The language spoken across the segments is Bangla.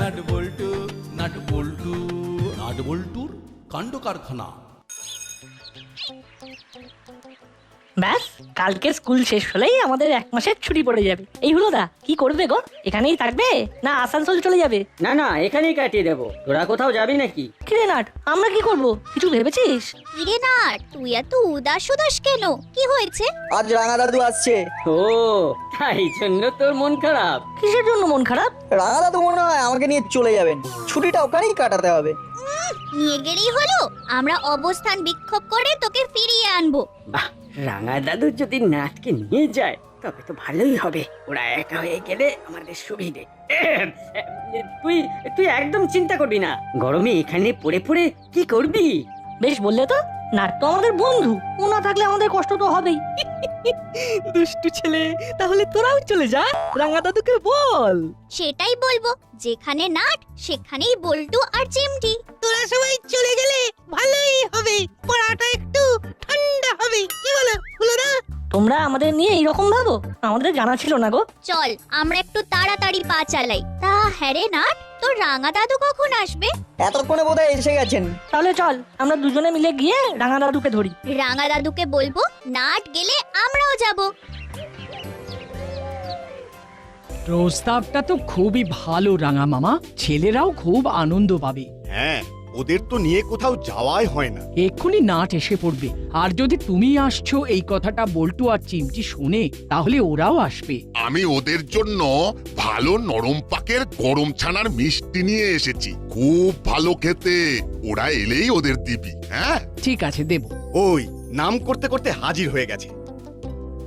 Nut Boltu Nut Boltu Nut বল্টুর কাণ্ড কারখানা ব্যাস কালকে স্কুল শেষ হলেই আমাদের এক মাসের ছুটি পড়ে যাবে। এই হলো দা কি করবে গো? এখানেই থাকবে? না আসানসোল চলে যাবে? না না এখানেই কাটিয়ে দেবো। তোরা কোথাও যাবি নাকি? কিরে নাট আমরা কি করব? কিছু ভেবেছিস? কিরে না তুই এত উদাস উদাস কেন? কি হয়েছে? আজ রাঙা দাদু আসছে। ও তাই জন্য তোর মন খারাপ? কিসের জন্য মন খারাপ? রাঙা দাদু মনে হয় আমাকে নিয়ে চলে যাবেন। ছুটিটা ওখানেই কাটাতে হবে। নিয়ে গেলেই হলো। আমরা অবস্থান বিক্ষোভ করে তোকে ফিরিয়ে আনব। বাহ রাঙা দাদু যদি নাটকে নিয়ে যায় তবে তো ভালোই হবে। ওরা একা হয়ে গেলে আমাদের সুবিধে। তুই তুই একদম চিন্তা করবি না। গরমে এখানে পড়ে পড়ে কি করবি? বেশ বললে তো নাট তো আমাদের বন্ধু। ও না থাকলে আমাদের কষ্ট তো হবেই। দুষ্টু ছেলে তাহলে তোরাও চলে যা। রাঙা দাদুকে বল। সেটাই বলব যেখানে নাট সেখানেই বল্টু আর চিমটি। তোরা সবাই চলে গেলে ভালোই হবে। পড়াটা একটু ঠান্ডা হবে। তোমরা আমাদের নিয়ে এইরকম ভাবো? আমাদের জানা ছিল না গো। চল আমরা একটু তাড়াতাড়ি পা চালাই। তা হ্যাঁ রে নাট তোর রাঙা দাদু কখন আসবে? এতক্ষণে বোধহয় এসে গেছেন। তাহলে চল আমরা দুজনে মিলে গিয়ে রাঙা দাদুকে ধরি। রাঙা দাদুকে বলব নাট গেলে আমরাও যাব। প্রস্তাবটা তো খুবই ভালো রাঙা মামা। ছেলেরাও খুব আনন্দ পাবে। হ্যাঁ ওদের তো নিয়ে কোথাও যাওয়াই হয় না। এক্ষুনি নাট এসে পড়বে। আর যদি তুমি আসছো এই কথাটা বল্টু আর চিমটি শোনে তাহলে ওরাও আসবে। আমি ওদের জন্য ভালো নরম পাকের গরম ছানার মিষ্টি নিয়ে এসেছি। খুব ভালো খেতে। ওরা এলেই ওদের দিবি হ্যাঁ? ঠিক আছে দেব। ওই নাম করতে করতে হাজির হয়ে গেছে।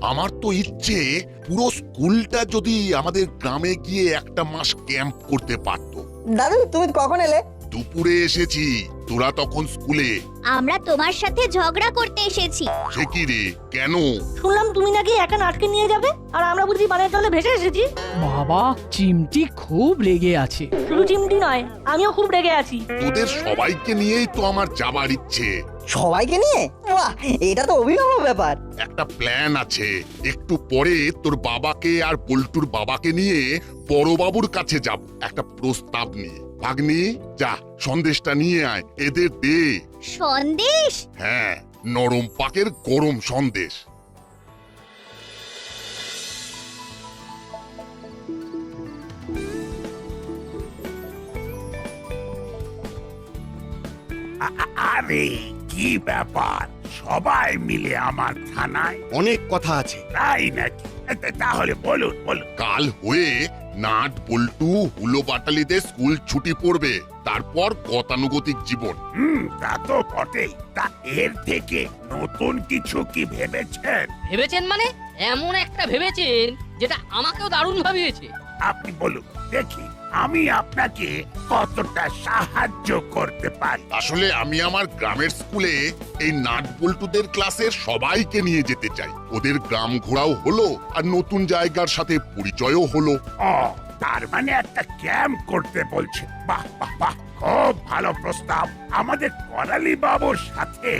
আমার তো ইচ্ছে পুরো স্কুলটা যদি আমাদের গ্রামে গিয়ে একটা মাস ক্যাম্প করতে পারতো। দাদু তুমি কখন এলে? দুপুরে এসেছি। তোরা তখন স্কুলে। আমরা তোমার সাথে ঝগড়া করতে এসেছি। সে কি রে? কেন? শুনলাম তুমি নাকি একা নাটকে নিয়ে যাবে আর আমরা বুঝি বানের জলে ভেসে এসেছি। বাবা চিমটি খুব রেগে আছে। শুধু চিমটি নয় আমিও খুব রেগে আছি। তোদের সবাইকে নিয়েই তো আমার যাবার ইচ্ছে। সবাইকে নিয়ে? বাহ এটা তো অভিনব ব্যাপার। একটা প্ল্যান আছে। একটু পরে তোর বাবাকে আর পল্টুর বাবাকে নিয়ে বড়বাবুর কাছে যাব। একটা প্রস্তাব নিয়ে ভাগ্নি যা সন্দেশটা নিয়ে আয়। এদের দে। সন্দেশ? হ্যাঁ নরম পাকের গরম সন্দেশ। আরে কি ব্যাপার? সবাই মিলে আমার থানায়? অনেক কথা আছে। তাই নাকি? তা- তাহলে বলুন বলুন। কাল হয়ে নাট পল্টু হুলো বাটালিতে স্কুল ছুটি পড়বে। তারপর গতানুগতিক জীবন। হুম তা তো বটেই। তা এর থেকে নতুন কিছু কি ভেবেছেন? ভেবেছেন মানে? এমন একটা ভেবেছেন যেটা আমাকেও দারুণ ভাবিয়েছে। আপনি বলুন দেখি। আমি আপনাকে কতটা সাহায্য করতে পারি? আসলে আমি আমার গ্রামের স্কুলে এই নাট বল্টুদের ক্লাসের সবাইকে নিয়ে যেতে চাই। ওদের গ্রাম ঘোরাও হলো আর নতুন জায়গার সাথে পরিচয়ও হলো। ও তার মানে একটা ক্যাম্প করতে বলছে। বাহ বাহ বাহ খুব ভালো প্রস্তাব। আমাদের করালি বাবুর সাথে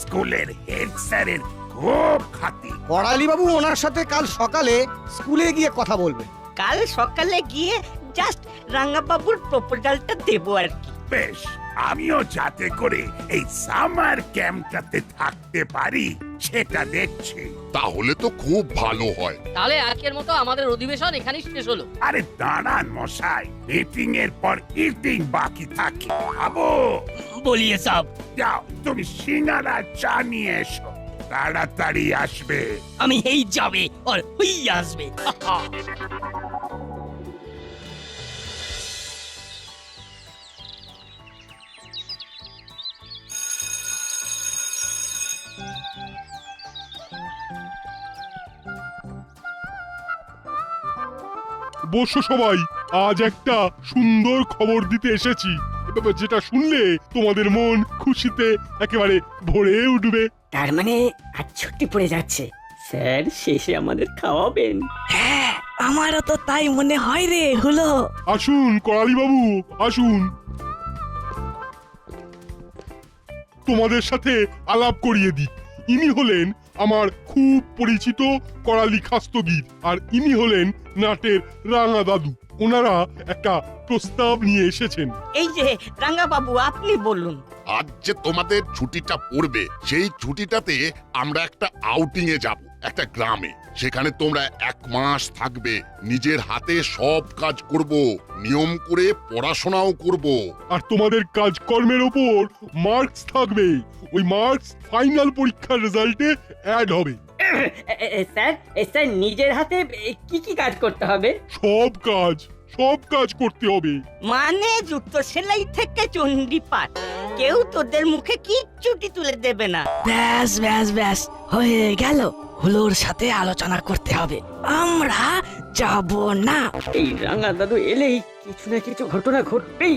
স্কুলের হেড স্যারের খুব খাতি। করালি বাবু ওনার সাথে কাল সকালে স্কুলে গিয়ে কথা বলবে কাল সকালে গিয়ে জাস্ট রাঙা বাবুর প্রপোজালটা দেবো আর কি। বেশ আমিও যাতে করে এই সামার ক্যাম্পটাতে থাকতে পারি সেটা দেখছি। তাহলে তো খুব ভালো হয়। তাহলে আজকের মতো আমাদের অধিবেশন এখানেই শেষ হলো। আরে দাঁড়ান মশাই মিটিং এর পর ইটিং বাকি থাকে। খাব? বলিয়ে সব। যাও তুমি সিঙ্গারা চা নিয়ে এসো। তাড়াতাড়ি আসবে। আমি এই যাবে আর হই আসবে। বসো সবাই আজ একটা সুন্দর খবর দিতে এসেছি। যেটা শুনলে তোমাদের মন খুশিতে একেবারে ভরে উঠবে। তার মানে আজ ছুটি পড়ে যাচ্ছে। স্যার শেষে আমাদের খাওয়াবেন। হ্যাঁ আমারও তো তাই মনে হয় রে হলো। আসুন করালি বাবু আসুন। তোমাদের সাথে আলাপ করিয়ে দিই। ইনি হলেন আমার খুব পরিচিত করালি খাস্তগির আর ইনি হলেন নাটের রাঙা দাদু। ওনারা একটা প্রস্তাব নিয়ে এসেছেন। এই যে রাঙ্গা বাবু আপনি বলুন। আজ যে তোমাদের ছুটিটা পড়বে সেই ছুটিটাতে আমরা একটা আউটিং এ যাব একটা গ্রামে। সেখানে তোমরা এক মাস থাকবে। নিজের হাতে সব কাজ করব। নিয়ম করে পড়াশোনাও করব। আর তোমাদের কাজকর্মের ওপর মার্কস থাকবে। ওই মার্কস ফাইনাল পরীক্ষার রেজাল্টে অ্যাড হবে। স্যার স্যার নিজের হাতে কি কি কাজ করতে হবে? সব কাজ সব কাজ করতে হবে। মানে জুতো সেলাই থেকে চণ্ডী পাঠ কেউ তোদের মুখে কিচ্ছুটি তুলে দেবে না। ব্যাস ব্যাস ব্যাস হয়ে গেল। হুলোর সাথে আলোচনা করতে হবে। আমরা যাব না। এই রাঙা দাদু এলেই কিছু না কিছু ঘটনা ঘটবেই।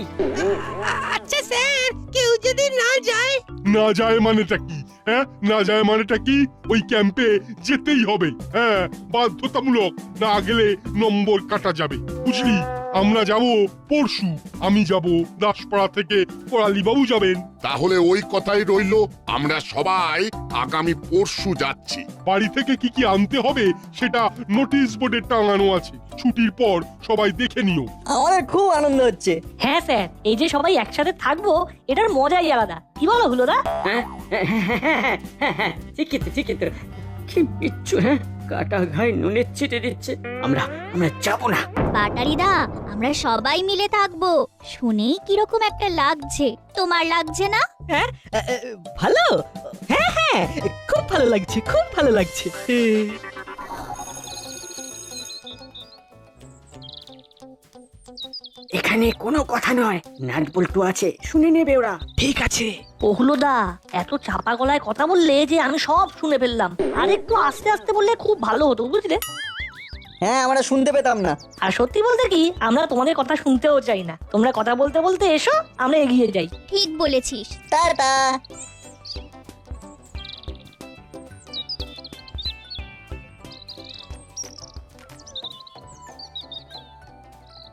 আচ্ছা স্যার কেউ যদি না যায়? না যায় মানেটা কি? হ্যাঁ না যায় মানেটা কি? ওই ক্যাম্পে যেতেই হবে। হ্যাঁ বাধ্যতামূলক না গেলে নম্বর কাটা যাবে। বুঝলি? আমরা যাব পরশু আমি যাব দাসপাড়া থেকে পড়ালি বাবু যাবেন তাহলে ওই কথাই রইল আমরা সবাই আগামী পরশু যাচ্ছি বাড়ি থেকে কি কি আনতে হবে সেটা নোটিশ বোর্ডে টাঙানো আছে ছুটির পর সবাই দেখে নিও আমাদের খুব আনন্দ হচ্ছে হ্যাঁ স্যার এই যে সবাই একসাথে থাকব এটার মজাই আলাদা কি বলো হুলোদা হ্যাঁ ঠিকই তো ঠিকই তো কি বিচ্ছু হ্যাঁ কাটা ঘায়ে নুনের ছিটে দিচ্ছে। আমরা আমরা যাব না। বাটারিদা আমরা সবাই মিলে থাকব। শুনেই কীরকম একটা লাগছে। তোমার লাগছে না? ভালো। হ্যাঁ হ্যাঁ খুব ভালো লাগছে খুব ভালো লাগছে। এখানে কোনো কথা নয়। নাট বল্টু আছে শুনে নেবে ওরা। ঠিক আছে। পহলদা এত চাপা গলায় কথা বললে যে আমি সব শুনে ফেললাম। আর একটু আস্তে আস্তে বললে খুব ভালো হতো বুঝলে? হ্যাঁ আমরা শুনতে পেতাম না। আর সত্যি বলতে কি আমরা তোমাদের কথা শুনতেও চাই না। তোমরা কথা বলতে বলতে এসো আমরা এগিয়ে যাই। ঠিক বলেছিস। টাটা।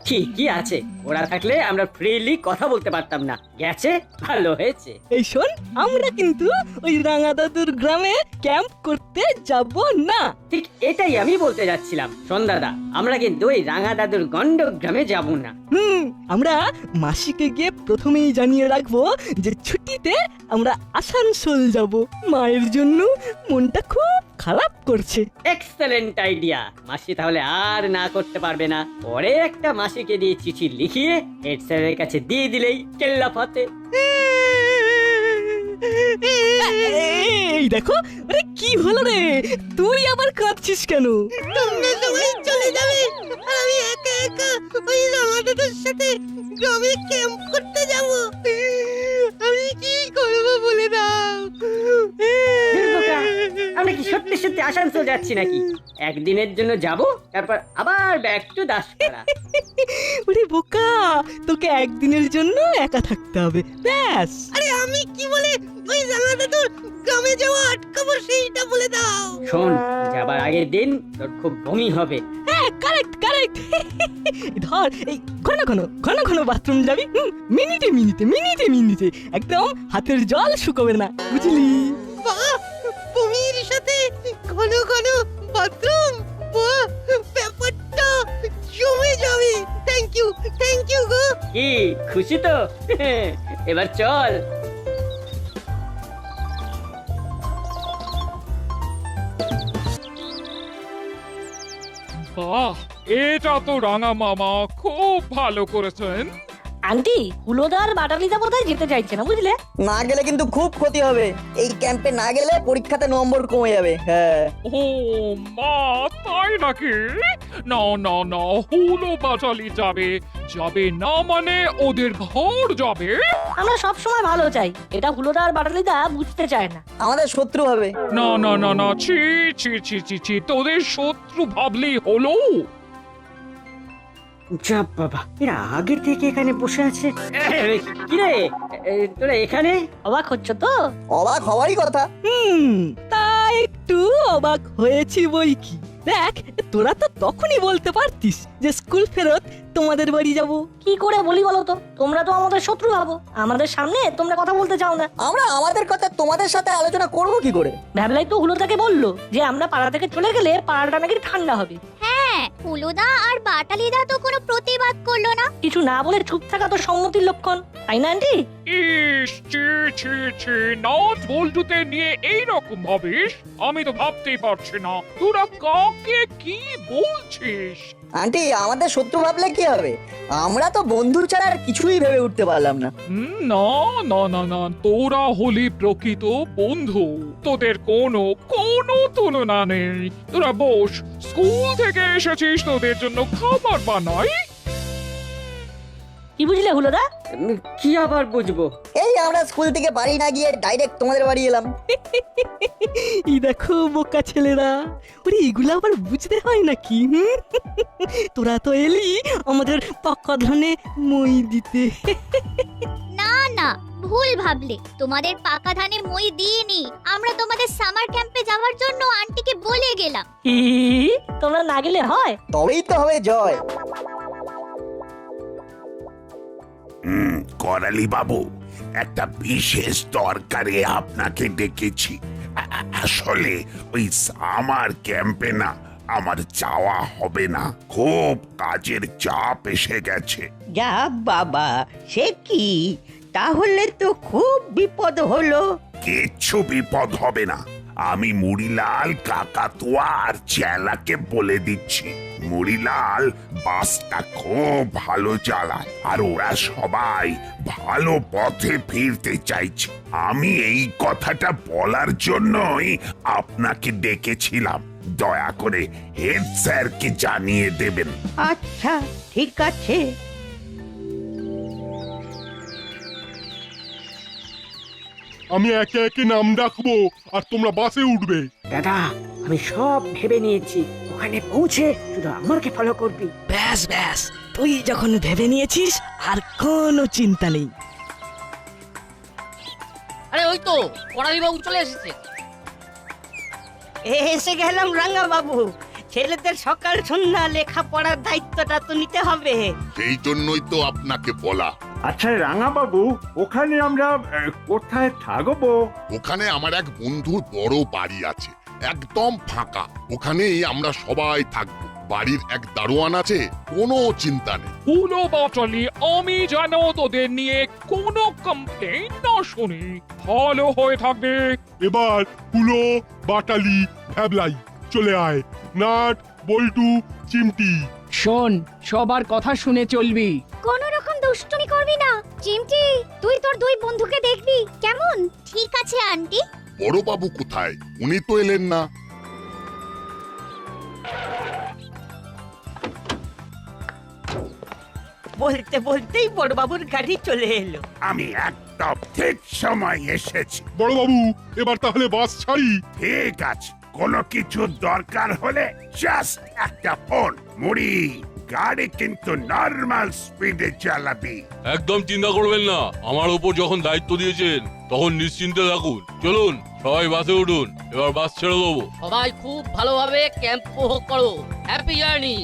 ঠিকই আছে? ওরা থাকলে আমরা ফ্রিলি কথা বলতে পারতাম না। গেছে, ভালো হয়েছে। এই শোন, আমরা কিন্তু ওই রাঙা দাদুর গ্রামে ক্যাম্প করতে যাব না। ঠিক এটাই আমি বলতে যাচ্ছিলাম সন্ধ্যাদা আমরা কিন্তু ওই রাঙা দাদুর গন্ড গ্রামে যাব না। হুম আমরা মাসিকে গিয়ে প্রথমেই জানিয়ে রাখব যে ছুটিতে আমরা আসানসোল যাব। মায়ের জন্য মনটা খুব খারাপ করছে। এক্সেলেন্ট আইডিয়া মাসি তাহলে আর না করতে পারবে না। পরে একটা মাসিকে দিয়ে চিঠি লিখিয়ে হেড স্যারের কাছে দিয়ে দিলেই কেল্লা ফাতে। এই দেখো আরে কি হলো রে? তুই আবার কাঁদছিস কেন? তোমরা সবাই চলে যাবে। আমি একা একা ওই রামাদাদের সাথে গ্রামে ক্যাম্প করতে যাব। আমি কি করব বলে দাও? আমরা কি সত্যি সত্যি আসানসোল যাচ্ছি নাকি? একদিনের জন্য যাব তারপর আবার ব্যাক টু দাসপাড়া। ওরে বোকা তোকে একদিনের জন্য একা থাকতে হবে ব্যাস। আরে আমি কি বলে ওই রাঙাদাদুর গ্রামে যাওয়া আটকাবো সেইটা বলে দাও। শোন যাবার আগের দিন তোর খুব বমি হবে। হ্যাঁ কারেক্ট কারেক্ট ধর এই ঘন ঘন ঘন ঘন বাথরুম যাবি মিনিটে মিনিটে মিনিটে মিনিটে। একদম হাতের জল শুকোবে না বুঝলি? বমির সাথে ঘন ঘন বাথরুম? ব্যাপারটা জমে যাবে। থ্যাংক ইউ থ্যাংক ইউ গো। কি খুশি তো? এবার চল। বাহ এটা তো রাঙা মামা খুব ভালো করেছেন। আন্টি হুলোদার বাটালিদা বোধহয় যেতে চাইছে না বুঝলে? না গেলে কিন্তু খুব ক্ষতি হবে। এই ক্যাম্পে না গেলে পরীক্ষাতে নম্বর কমে যাবে হ্যাঁ। ও মা তাই নাকি? না না না হুলো বাচালি যাবে। যাবে না মানে ওদের ঘর যাবে? আমরা সব সময় ভালো চাই। এটা হুলোদা আর বাটালিদা বুঝতে চায় না। আমাদের শত্রু হবে। না না না না ছি ছি ছি ছি ছি তোদের শত্রু ভাবলেই হলো। যা বাবা এরা আগে থেকে এখানে বসে আছে। কিরে? তোরা এখানে? অবাক হচ্ছ তো? অবাক হওয়ারই কথা। হুম। তা একটু অবাক হয়েছি বই কি? দেখ তোরা তো তখনই বলতে পারতিস যে স্কুল ফেরত তোমাদের বাড়ি যাব। কি করে বলি বলো তো? তোমরা তো আমাদের শত্রু ভাবো। আমাদের সামনে তোমরা কথা বলতে চাও না। আমরা আমাদের কথা তোমাদের সাথে আলোচনা করব কি করে? ভ্যাবলাই তো হুলোদাকে বলল যে আমরা পাড়া থেকে চলে গেলে পাড়াটা নাকি ঠান্ডা হবে। হুলোদা আর বাটালিদা তো কোনো প্রতিবাদ করল না। কিছু না বলে চুপ থাকা তো সম্মতির লক্ষণ তাই না আন্টি? ইস ছি ছি ছি নাচ বল্টুতে নিয়ে এই রকম ভাবিস? আমি তো ভাবতেই পারছি না। তোরা কাকে কি বলছিস? আন্টি আমাদের শত্রু ভাবলে কি হবে? আমরা তো বন্ধু ছাড়া আর কিছুই ভেবে উঠতে পারলাম না। হুম, না না না না তোরা হলি প্রকৃত বন্ধু। তোদের কোনো কোনো তুলনা নেই। তোরা বস স্কুল থেকে এসেছিস তোদের জন্য খাবার বানাই। কি বুঝলে হুলোদা উম, কি আবার বুঝব? এই আমরা স্কুল থেকে বাড়ি না গিয়ে ডাইরেক্ট তোমাদের বাড়ি এলাম। এই দেখো বোকা ছেলেরা। ওরে এগুলো আবার বুঝতে হয় নাকি হুম? তোরা তো এলি আমাদের পাকা ধানে মই দিতে। না না ভুল ভাবলে। তোমাদের পাকা ধানে মই দিইনি। আমরা তোমাদের সামার ক্যাম্পে যাওয়ার জন্য আন্টিকে বলে গেলাম। ই, তোমরা না গেলে হয়? তবেই তো হবে জয়। হুম করালি বাবু একটা বিশেষ দরকারে আপনাকে ডেকেছি। আসলে ওই সামার ক্যাম্পে না আমার যাওয়া হবে না। খুব কাজের চাপ এসে গেছে। যা বাবা সে কি? তাহলে তো খুব বিপদ হলো। কিচ্ছু বিপদ হবে না। আমি মুড়িলাল কাকাতুয়া আর চেলাকে বলে দিচ্ছি। মুড়িলাল বাসটা খুব ভালো চালায় আর ওরা সবাই ভালো পথে ফিরতে চাইছে। আমি এই কথাটা বলার জন্যই আপনাকে ডেকেছিলাম। দয়া করে হেড স্যারকে জানিয়ে দেবেন। আচ্ছা ঠিক আছে। আমি একে একে নাম ডাকবো আর তোমরা বাসে উঠবে। দাদা আমি সব ভেবে নিয়েছি। ওখানে পৌঁছে শুধু আমাকে ফলো করবি। ব্যাস ব্যাস। তুই যখন ভেবে নিয়েছিস আর কোনো চিন্তা নেই। আরে ওই তো করালি বাবু চলে এসেছে। এসে গেলাম রাঙ্গা বাবু ছেলেদের সকাল সন্ধ্যা লেখাপড়ার দায়িত্বটা তো নিতে হবে। সেই জন্যই তো আপনাকে বলা। আচ্ছা রাঙা বাবু ওখানে আমরা কোথায় থাকব? ওখানে আমার এক বন্ধুর বড় বাড়ি আছে একদম ফাঁকা। ওখানেই আমরা সবাই থাকব। বাড়ির এক দারোয়ান আছে কোনো চিন্তা নেই। হুলো বাটালি আমি যেন তোদের নিয়ে কোনো কমপ্লেন না শুনি। ভালো হয়ে থাকবে। এবার হুলো বাটালি ভ্যাবলাই চলে আয়। নাট বল্টু চিমটি। শোন সবার কথা শুনে চলবি। কোনো রকম দুষ্টুমি করবি না? চিমটি তুই তোর দুই বন্ধুকে দেখবি কেমন? ঠিক আছে আন্টি। বড়বাবু কোথায়? উনি তো এলেন না। বলতে বলতেই বড়বাবুর গাড়ি চলে এলো। আমি একদম ঠিক সময় এসেছি। বড়বাবু এবার তাহলে বাস ছাড়ি। ঠিক আছে কোনো কিছু দরকার হলে জাস্ট একটা ফোন মুড়ি। গাড়ি কিন্তু নর্মাল স্পিডে চালাবি। একদম চিন্তা করবেন না। আমার উপর যখন দায়িত্ব দিয়েছেন তখন নিশ্চিন্তে থাকুন। চলুন সবাই বাসে উঠুন। এবার বাস ছেড়ে দেবো। সবাই খুব ভালোভাবে ক্যাম্প উপভোগ করো। হ্যাপি জার্নি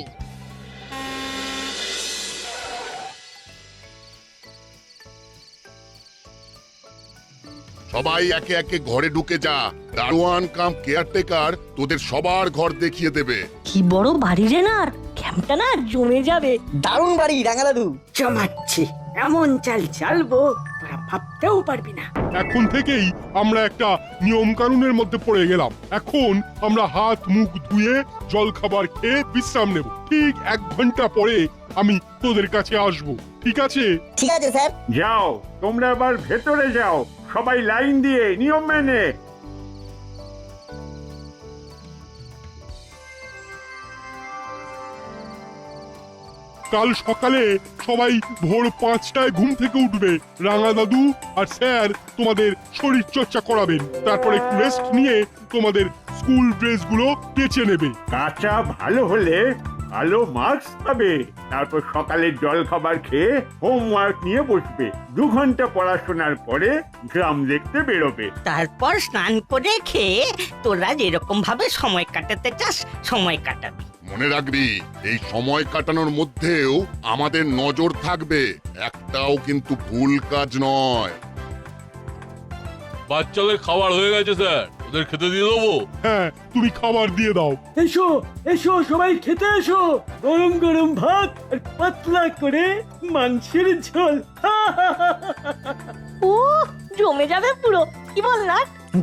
সবাই একে একে ঘরে ঢুকে যা। দারোয়ান কাম কেয়ারটেকার তোদের সবার ঘর দেখিয়ে দেবে। কি বড় বাড়ি রে না ক্যাম্পটা না জমে যাবে। দারুণ বাড়ি রাঙা দাদু জমাচ্ছি এমন চাল চালবো তোরা ভাবতেও পারবি না। এখন থেকেই আমরা একটা নিয়ম কানুনের মধ্যে পড়ে গেলাম। এখন আমরা হাত মুখ ধুয়ে জল খাবার খেয়ে বিশ্রাম নেব। ঠিক এক ঘণ্টা পরে আমি তোদের কাছে আসব। ঠিক আছে? ঠিক আছে স্যার। যাও তোমরা এবার ভেতরে যাও। সবাই লাইন দিয়ে নিয়ম মেনে। কাল সকালে সবাই ভোর পাঁচটায় ঘুম থেকে উঠবে। রাঙা দাদু আর স্যার তোমাদের শরীর চর্চা করাবেন। তারপর একটু রেস্ট নিয়ে তোমাদের স্কুল ড্রেসগুলো কেচে নেবে। কাঁচা ভালো হলে ভালো মার্কস পাবে। তারপর সকালে জল খাবার খেয়ে হোমওয়ার্ক নিয়ে বসবে। দু ঘণ্টা পড়াশোনার পরে গ্রাম দেখতে বেরোবে। তারপর স্নান করে খেয়ে তোরা যেরকম ভাবে সময় কাটাতে চাস সময় কাটাবি। মনে রাখবি এই সময় কাটানোর মধ্যেও আমাদের নজর থাকবে। একটাও কিন্তু ভুল কাজ নয়। বাচ্চাদের খাবার হয়ে গেছে স্যার। ওদের খেতে দিয়ে দেবো। হ্যাঁ তুমি খাবার দিয়ে দাও। এসো এসো সবাই খেতে এসো। গরম গরম ভাত আর পাতলা করে মাংসের ঝোল। ও জমে যাবে পুরো। কি বল না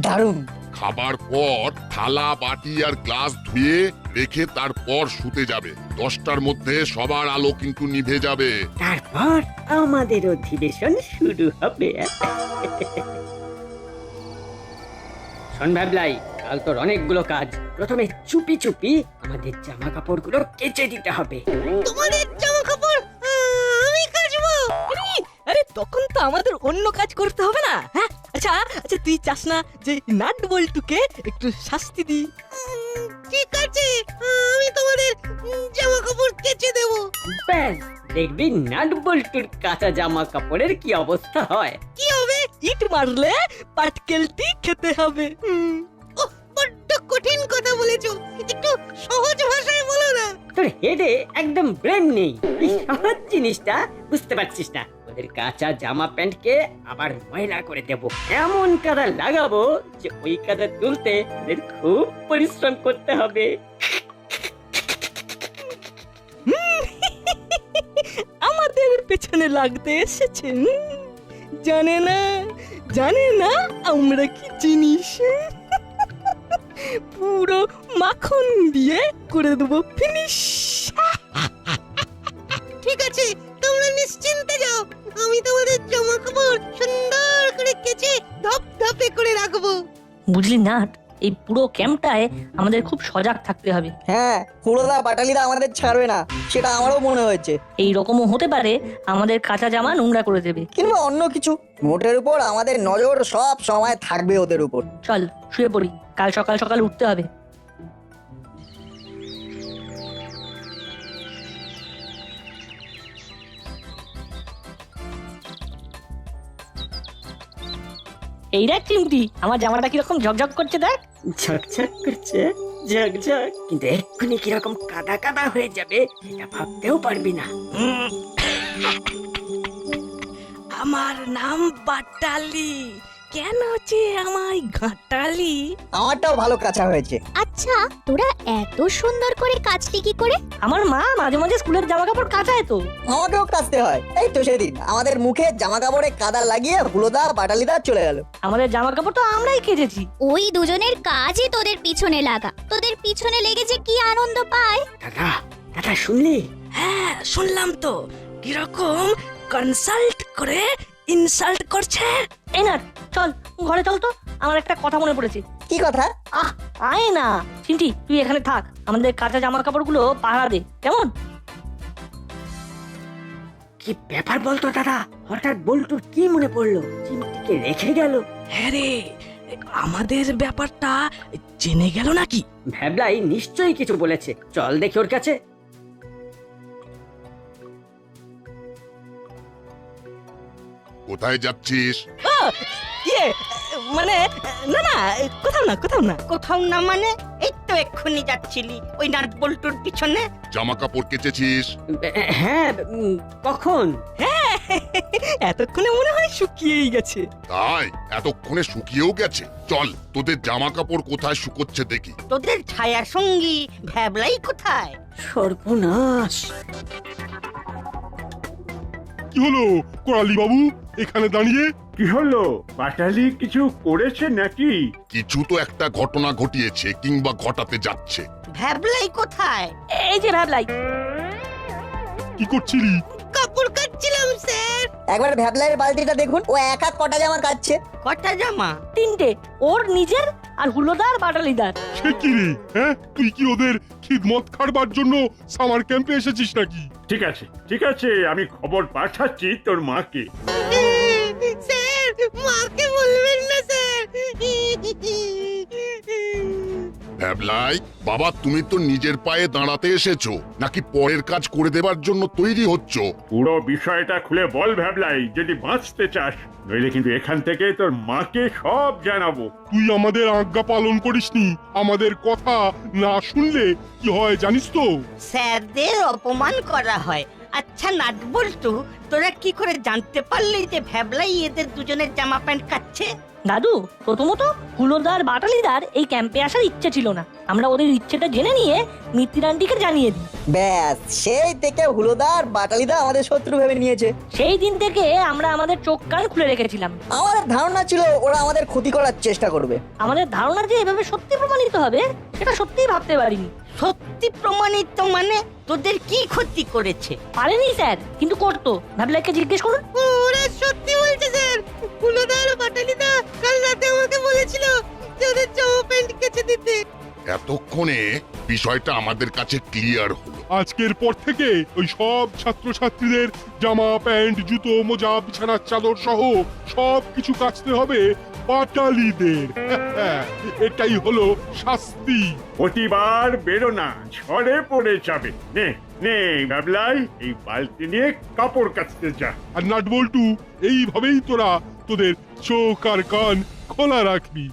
দারুণ। খাবার পর থালা বাটি আর গ্লাস ধুয়ে রেখে তারপর শুতে যাবে। দশটার মধ্যে সবার আলো কিন্তু নিভে যাবে। তারপর আমাদের অধিবেশন শুরু হবে। শোন ভাবলাই, কাল তোর অনেকগুলো কাজ। প্রথমে চুপি চুপি আমাদের জামা কাপড়গুলো কেচে দিতে হবে। তোমাদের জামা তখন তো আমাদের অন্য কাজ করতে হবে না হ্যাঁ? আচ্ছা আচ্ছা তুই চাস না যে নাট বল্টুকে একটু শাস্তি দি? ঠিক আছে আমি তোমাদের জামা কাপড় কেচে দেবো। ব্যাস দেখবি নাট বল্টুর কাঁচা জামা কাপড়ের কি অবস্থা হয়। কি হবে? ইট মারলে পাটকেলটি খেতে হবে। বড্ড কঠিন কথা বলেছ একটু সহজ ভাষায় বলো না। তোর হেডে একদম ব্রেন নেই। এই সহজ জিনিসটা বুঝতে পারছিস না। ওদের কাঁচা জামা প্যান্টকে আবার ময়লা করে দেব। এমন কাদা লাগাবো যে ওই কাদা তুলতে ওদের খুব পরিশ্রম করতে হবে। আমাদের পেছনে লাগতে এসেছে জানে না জানে না আমরা কি জিনিস? পুরো মাখন দিয়ে করে দেবো ফিনিশ ঠিক আছে নিশ্চিন্তে যাও। আমি তোমাদের জামা কাপড় সুন্দর করে কেচে ধপ ধপে করে রাখব। বুঝলি নাট এই পুরো ক্যাম্পটায় আমাদের খুব সজাগ থাকতে হবে। হ্যাঁ হুড়োদা বাটালিদা আমাদের ছাড়বে না সেটা আমারও মনে হয়েছে। এই রকমও হতে পারে আমাদের কাঁচা জামা নোংরা করে দেবে। কিংবা অন্য কিছু মোটের উপর আমাদের নজর সব সময় থাকবে ওদের উপর। চল শুয়ে পড়ি কাল সকাল সকাল উঠতে হবে। এই দেখ চিমটি আমার জামাটা কীরকম ঝকঝক করছে দেখ। ঝকঝক করছে ঝকঝক। কিন্তু এক্ষুনি কীরকম কাদা কাদা হয়ে যাবে এটা ভাবতেও পারবি না। আমার নাম বাটালি। কেন যে আমায় ঘাটালি? আমারটাও ভালো কাঁচা হয়েছে। আচ্ছা তোরা এত সুন্দর করে কাজটি কি করে? আমার মা মাঝে মাঝে স্কুলের জামা কাপড় কাচায় তো। আমাকেও কাচতে হয়। এই তো সেদিন আমাদের মুখে জামা কাপড়ে কাদা লাগিয়ে হুলোদা বাটালিদা চলে গেল। আমাদের জামা কাপড় তো আমরাই কেচেছি। ওই দুজনের কাজই তোদের পিছনে লাগা। তোদের পিছনে লেগে যে কি আনন্দ পায়? দাদা দাদা শুনলি? হ্যাঁ শুনলাম তো। কীরকম কনসাল্ট করে ইনসাল্ট করছে? না চল ঘরে চল তো। আমার একটা কথা মনে পড়েছে। কি কথা? আহ আয় না। চিন্টি তুই এখানে থাক। আমাদের কাঁচা জামা কাপড়গুলো পাহারা দে। কেমন? কি ব্যাপার বলতো দাদা? হঠাৎ বল্টুর কি মনে পড়ল? চিমটিকে রেখে গেল। হ্যাঁ রে আমাদের ব্যাপারটা জেনে গেল নাকি? ভ্যাবলাই নিশ্চয়ই কিছু বলেছে। চল দেখি ওর কাছে। কোথায় যাচ্ছিস? ইয়ে মানে না না কোথাও না কোথাও না। কোথাও না মানে? এই তো এক্ষুনি যাচ্ছিলি ওই নাট বল্টুর পিছনে। জামা কাপড় কেচেছিস? হ্যাঁ উম, কখন? হ্যাঁ এতক্ষণে মনে হয় শুকিয়েই গেছে। তাই এতক্ষণে শুকিয়েও গেছে। চল তোদের জামা কাপড় কোথায় শুকোচ্ছে দেখি। তোদের ছায়া সঙ্গী ভ্যাবলাই কোথায়? সর্বনাশ। কি হলো? করালি বাবু এখানে দাঁড়িয়ে? কি হলো? বাটালি কিছু করেছে নাকি? কিছু তো একটা ঘটনা ঘটিয়েছে কিংবা ঘটাতে যাচ্ছে। ভ্যাবলাই কোথায়? এই যে ভাবলাই কি করছিলি? কাপড় কাচ্ছিলাম স্যার। একবার ভ্যাবলাইয়ের বালতিটা দেখুন ও একা কটা জামা কাচ্ছে কটা জামা? তিনটে ওর নিজের আর হুলোদার বাটালিদার। সে কি রে হ্যাঁ? তুই কি ওদের খিদমত খাড়বার জন্য সামার ক্যাম্পে এসেছিস নাকি? ঠিক আছে ঠিক আছে আমি খবর পাঠাচ্ছি তোর মাকে। মাকে বলবেন না স্যার। ভ্যাবলাই বাবা তুমি তো নিজের পায়ে দাঁড়াতে এসেছ। নাকি পরের কাজ করে দেবার জন্য তৈরি হচ্ছ? পুরো বিষয়টা খুলে বল ভ্যাবলাই যদি বাঁচতে চাস। নইলে কিন্তু এখান থেকে তোর মাকে সব জানাব। তুই আমাদের আজ্ঞা পালন করিসনি। আমাদের কথা না শুনলে কি হয় জানিস তো? স্যারদের অপমান করা হয়। আচ্ছা নাট বল্টু তোরা কি করে জানতে পারলি যে ভ্যাবলাই এদের দুজনের জামা প্যান্ট কাচ্ছে দাদু প্রথমত হুলোদার বাটালিদার এই ক্যাম্পে আসার ইচ্ছে ছিল না। আমরা ওদের ইচ্ছেটা জেনে নিয়ে মিত্তির জানিয়ে দিই। ব্যাস সেই থেকে হুলোদার বাটালিদা আমাদের শত্রু ভেবে নিয়েছে। সেই দিন থেকে আমরা আমাদের চোখ কান খুলে রেখেছিলাম। আমাদের ধারণা ছিল ওরা আমাদের ক্ষতি করার চেষ্টা করবে। আমাদের ধারণা যে এভাবে সত্যি প্রমাণিত হবে সেটা সত্যিই ভাবতে পারিনি। সত্যি প্রমাণিত মানে তোদের কি ক্ষতি করেছে? পারেনি স্যার কিন্তু করতো। ভাবলাকে জিজ্ঞেস করুন। ওরা সত্যি বলছে স্যার হুলোদার বাটালিদা কাল রাতে আমাকে বলেছিল যে ওদের জামা প্যান্ট কেচে দিতে। এতক্ষণে বিষয়টা আমাদের কাছে ক্লিয়ার হলো। আজকের পর থেকে ওই সব ছাত্রছাত্রীদের জামা প্যান্ট জুতো মোজা বিছানার চাদর সহ সব কিছু কাচতে হবে। পাটালিদের এটাই হলো শাস্তি। প্রতিবার বেরো না ঝড়ে পড়ে যাবে। নে নে ভাবলাই এই বালতি নিয়ে কাপড় কাচতে যা। আর নাট বল্টু এইভাবেই তোরা তোদের চোখ আর কান খোলা রাখবি।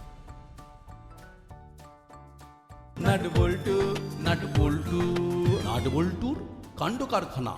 Nut Boltu Nut Boltu Nut বল্টুর কাণ্ড কারখানা।